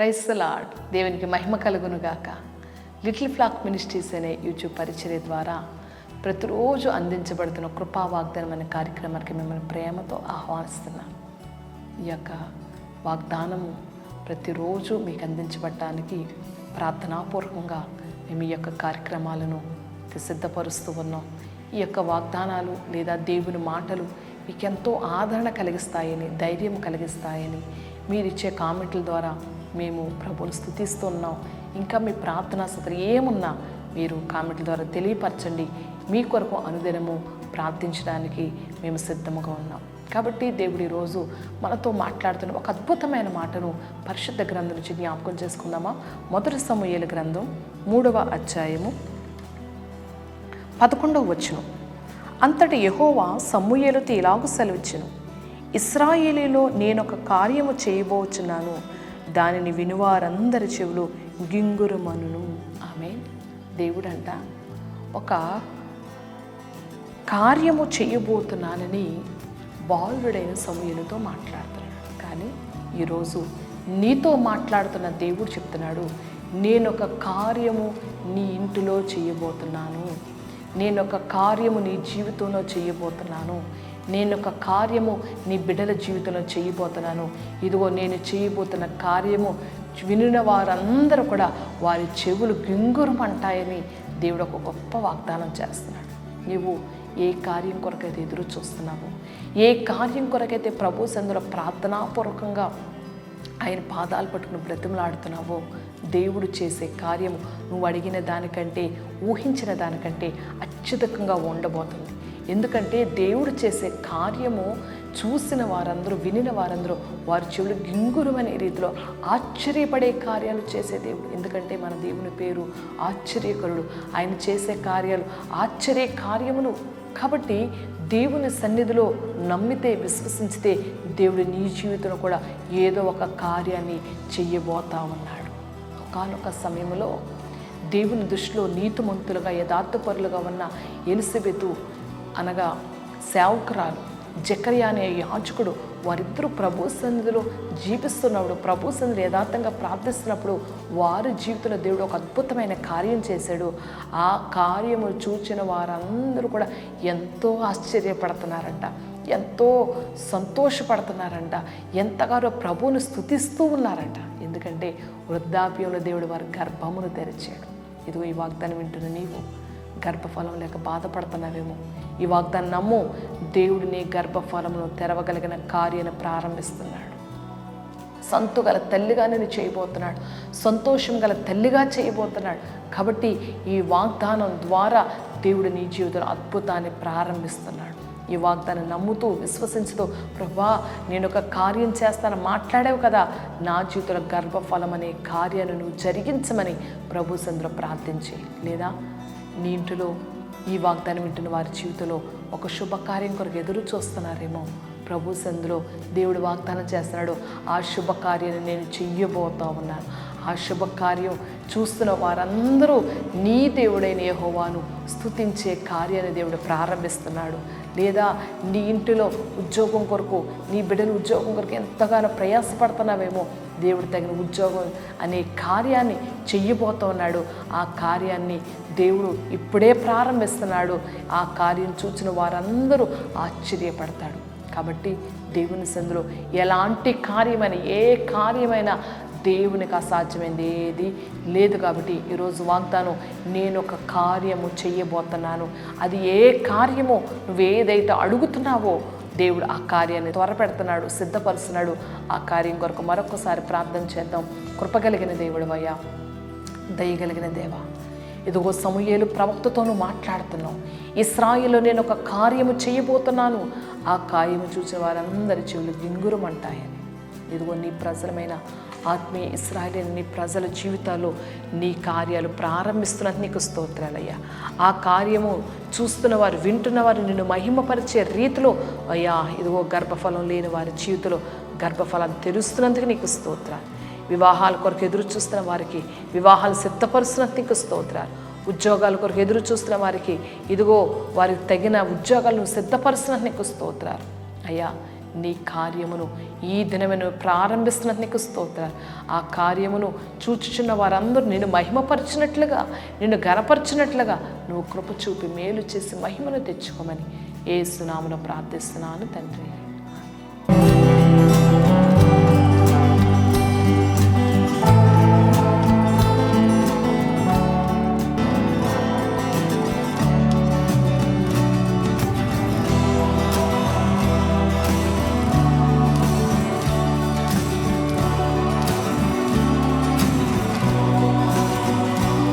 Price lord దేవునికి మహిమ కలుగును గాక లిటిల్ ఫ్లాక్ మినిస్ట్రీస్ అనే యూట్యూబ్ పరిచర్య ద్వారా ప్రతిరోజు అందించబడుతున్న కృపా వాగ్దానం అనే కార్యక్రమానికి మిమ్మల్ని ప్రేమతో ఆహ్వానిస్తున్నాను ఈ యొక్క వాగ్దానము ప్రతిరోజు మీకు అందించబడటానికి ప్రార్థనాపూర్వకంగా మేము ఈ యొక్క కార్యక్రమాలను సిద్ధపరుస్తూ ఉన్నాం. ఈ యొక్క వాగ్దానాలు లేదా దేవుని మాటలు మీకు ఎంతో ఆదరణ కలిగిస్తాయని ధైర్యం కలిగిస్తాయని మీరిచ్చే కామెంట్ల ద్వారా మేము ప్రభుని స్థుతిస్తున్నాం. ఇంకా మీ ప్రార్థనా సతరు ఏమున్నా మీరు కామెంట్ల ద్వారా తెలియపరచండి. మీ కొరకు అనుదినము ప్రార్థించడానికి మేము సిద్ధముగా ఉన్నాం. కాబట్టి దేవుడి రోజు మనతో మాట్లాడుతున్న ఒక అద్భుతమైన మాటను పరిశుద్ధ గ్రంథం నుంచి జ్ఞాపకం చేసుకుందామా? మొదటి సమూహల గ్రంథం మూడవ అధ్యాయము పదకొండవ వచ్చును అంతటి యహోవా సమూహలతో ఇలాగు సెలవిచ్చును. ఇస్రాయేలీలో నేనొక కార్యము చేయబోచున్నాను. దానిని వినువారందరి చెవులు గింగురుమనును. ఆమె దేవుడంట ఒక కార్యము చేయబోతున్నానని బాలుడైన సమూహలతో మాట్లాడుతున్నాడు. కానీ ఈరోజు నీతో మాట్లాడుతున్న దేవుడు చెప్తున్నాడు నేను ఒక కార్యము నీ ఇంటిలో చేయబోతున్నాను నేను ఒక కార్యము నీ జీవితంలో చేయబోతున్నాను నేను ఒక కార్యము నీ బిడ్డల జీవితంలో చేయబోతున్నాను. ఇదిగో నేను చేయబోతున్న కార్యము వినిన వారందరూ కూడా వారి చెవులు గింగురమంటాయని దేవుడు ఒక గొప్ప వాగ్దానం చేస్తున్నాడు. నీవు ఏ కార్యం కొరకైతే ఎదురు చూస్తున్నావు ఏ కార్యం కొరకైతే ప్రభు సందులో ప్రార్థనాపూర్వకంగా ఆయన పాదాలు పట్టుకుని బ్రతిమలాడుతున్నావో దేవుడు చేసే కార్యము నువ్వు అడిగిన దానికంటే ఊహించిన దానికంటే అత్యధికంగా ఉండబోతుంది. ఎందుకంటే దేవుడు చేసే కార్యము చూసిన వారందరూ వినిన వారందరూ వారి చెవులు గింగురమనే రీతిలో ఆశ్చర్యపడే కార్యాలు చేసే దేవుడు. ఎందుకంటే మన దేవుని పేరు ఆశ్చర్యకరుడు. ఆయన చేసే కార్యాలు ఆశ్చర్య కార్యములు. కాబట్టి దేవుని సన్నిధిలో నమ్మితే విశ్వసించితే దేవుడు నీ జీవితంలో కూడా ఏదో ఒక కార్యాన్ని చెయ్యబోతా ఉన్నాడు. ఒకనొక సమయంలో దేవుని దృష్టిలో నీతిమంతులుగా యథార్థపరులుగా ఉన్న ఎలిసబెతు అనగా సేవకురాలు జకర్యా అనే యాచకుడు వారిద్దరూ ప్రభు సన్నిధిలో జీవిస్తున్నప్పుడు ప్రభు సన్నిధి యథార్థంగా ప్రార్థిస్తున్నప్పుడు వారి జీవితంలో దేవుడు ఒక అద్భుతమైన కార్యం చేశాడు. ఆ కార్యము చూచిన వారందరూ కూడా ఎంతో ఆశ్చర్యపడుతున్నారంట ఎంతో సంతోషపడుతున్నారంట ఎంతగానో ప్రభువును స్థుతిస్తూ ఉన్నారంట. ఎందుకంటే వృద్ధాప్యంలో దేవుడు వారి గర్భమును తెరిచాడు. ఇదిగో ఈ వాగ్దానం వింటున్న నీవు గర్భఫలం లేక బాధపడుతున్నావేమో ఈ వాగ్దానం నమ్ము దేవుడు నీ గర్భఫలమును తెరవగలిగిన కార్యాన్ని ప్రారంభిస్తున్నాడు. సంతు గల తల్లిగా నేను చేయబోతున్నాడు. సంతోషం గల తల్లిగా చేయబోతున్నాడు. కాబట్టి ఈ వాగ్దానం ద్వారా దేవుడు నీ జీవితంలో అద్భుతాన్ని ప్రారంభిస్తున్నాడు. ఈ వాగ్దానం నమ్ముతూ విశ్వసించుతూ ప్రభా నేను ఒక కార్యం చేస్తాను మాట్లాడావు కదా. నా జీవితంలో గర్భఫలం అనే కార్యాన్ని నువ్వు జరిగించమని ప్రభు సందులో ప్రార్థించి లేదా నీ ఇంటిలో ఈ వాగ్దానం వింటున్న వారి జీవితంలో ఒక శుభకార్యం కొరకు ఎదురు చూస్తున్నారేమో. ప్రభు సందులో దేవుడు వాగ్దానం చేస్తున్నాడు. ఆ శుభకార్యాన్ని నేను చెయ్యబోతా ఉన్నాను. ఆ శుభకార్యం చూస్తున్న వారందరూ నీ దేవుడైన యహోవాను స్తుతించే కార్యాన్ని దేవుడు ప్రారంభిస్తున్నాడు. లేదా నీ ఇంటిలో ఉద్యోగం కొరకు నీ బిడ్డలు ఉద్యోగం కొరకు ఎంతగానో ప్రయాసపడుతున్నావేమో దేవుడు తగిన ఉద్యోగం అనే కార్యాన్ని చెయ్యబోతున్నాడు ఆ కార్యాన్ని దేవుడు ఇప్పుడే ప్రారంభిస్తున్నాడు. ఆ కార్యం చూసిన వారందరూ ఆశ్చర్యపడతాడు కాబట్టి దేవుని సందులో ఎలాంటి కార్యమైన ఏ కార్యమైనా దేవునికి అసాధ్యమైంది ఏది లేదు కాబట్టి ఈరోజు వాగ్దానం నేను ఒక కార్యము చెయ్యబోతున్నాను. అది ఏ కార్యమో నువ్వు ఏదైతే అడుగుతున్నావో దేవుడు ఆ కార్యాన్ని త్వరపెడుతున్నాడు సిద్ధపరుస్తున్నాడు. ఆ కార్యం కొరకు మరొకసారి ప్రార్థన చేద్దాం. కృపగలిగిన దేవుడు అయ్యా దయగలిగిన దేవా ఇదిగో సమూహేలు ప్రవక్తతోనూ మాట్లాడుతున్నావు. ఇస్రాయిలో నేను ఒక కార్యము చేయబోతున్నాను. ఆ కార్యము చూసిన వారందరి చెవులు గింగురమంటాయని ఇదిగో నీ ప్రజలమైన ఆత్మీయ ఇస్రాయల్ నీ ప్రజల జీవితాల్లో నీ కార్యాలు ప్రారంభిస్తున్నందుకు నీకు స్తోత్రాలయ్యా. ఆ కార్యము చూస్తున్న వారు వింటున్న వారు నిన్ను మహిమపరిచే రీతిలో అయ్యా ఇదిగో గర్భఫలం లేని వారి జీవితంలో గర్భఫలం తెరుస్తున్నందుకు నీకు స్తోత్రాలు. వివాహాల కొరకు ఎదురు చూస్తున్న వారికి వివాహాలు సిద్ధపరుస్తున్నందుకు నీకు స్తోత్రాలు. ఉద్యోగాల కొరకు ఎదురు చూస్తున్న వారికి ఇదిగో వారికి తగిన ఉద్యోగాలను సిద్ధపరుస్తున్నందుకు నీకు స్తోత్రాలు. అయ్యా నీ కార్యమును ఈ దినమును ప్రారంభిస్తున్నది నీకు స్తోత్రాలు. ఆ కార్యమును చూచుచున్న వారందరూ నిన్ను మహిమపరిచినట్లుగా నిన్ను గనపరిచినట్లుగా నువ్వు కృప చూపి మేలు చేసి మహిమను తెచ్చుకోమని ఏ సునామును ప్రార్థిస్తున్నాను తండ్రి.